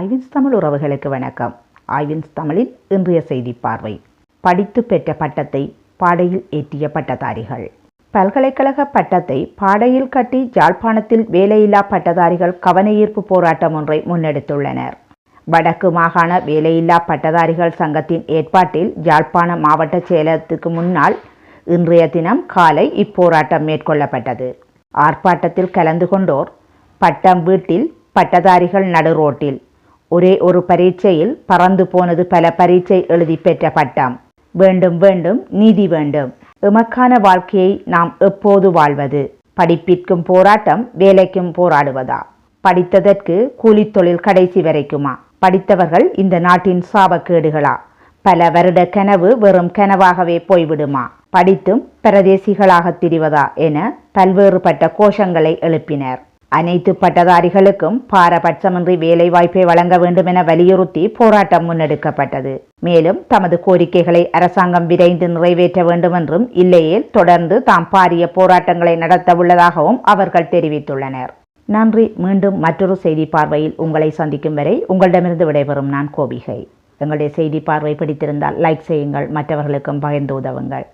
ஐவின்ஸ் தமிழ் உறவுகளுக்கு வணக்கம். ஐவின்ஸ் தமிழின் இன்றைய செய்தி பார்வை. படித்து பெற்ற பட்டத்தை பாடையில் ஏற்றிய பட்டதாரிகள். பல்கலைக்கழக பட்டத்தை பாடையில் கட்டி ஜாழ்ப்பாணத்தில் வேலையில்லா பட்டதாரிகள் கவனஈர்ப்பு போராட்டம் ஒன்றை முன்னெடுத்துள்ளனர். வடக்கு மாகாண வேலையில்லா பட்டதாரிகள் சங்கத்தின் ஏற்பாட்டில் ஜாழ்ப்பாண மாவட்ட செயலகத்துக்கு முன்னால் இன்றைய தினம் காலை இப்போராட்டம் மேற்கொள்ளப்பட்டது. ஆர்ப்பாட்டத்தில் கலந்து கொண்டோர் பட்டம் வீட்டில் பட்டதாரிகள் நடுரோட்டில் ஒரே ஒரு பரீட்சையில் பறந்து போனது பல பரீட்சை எழுதி பெற்ற பட்டம். வேண்டும் வேண்டும் நீதி வேண்டும். எமக்கான வாழ்க்கையை நாம் எப்போது வாழ்வது? படிப்பிற்கும் போராட்டம் வேலைக்கும் போராடுவதா? படித்ததற்கு கூலி தொழில் கடைசி வரைக்குமா? படித்தவர்கள் இந்த நாட்டின் சாபக்கேடுகளா? பல வருட கனவு வெறும் கனவாகவே போய்விடுமா? படித்தும் பிரதேசிகளாக திரிவதா? என பல்வேறுபட்ட கோஷங்களை எழுப்பினர். அனைத்து பட்டதாரிகளுக்கும் பாரபட்சமின்றி வேலைவாய்ப்பை வழங்க வேண்டும் என வலியுறுத்தி போராட்டம் முன்னெடுக்கப்பட்டது. மேலும் தமது கோரிக்கைகளை அரசாங்கம் விரைந்து நிறைவேற்ற வேண்டும் என்றும் இல்லையேல் தொடர்ந்து தாம் பாரிய போராட்டங்களை நடத்த உள்ளதாகவும் அவர்கள் தெரிவித்துள்ளனர். நன்றி. மீண்டும் மற்றொரு செய்தி பார்வையில் உங்களை சந்திக்கும் வரை உங்களிடமிருந்து விடைபெறும் நான் கோபிகை. எங்களுடைய செய்தி பார்வை பிடித்திருந்தால் லைக் செய்யுங்கள் மற்றவர்களுக்கும் பகிர்ந்து உதவுங்கள்.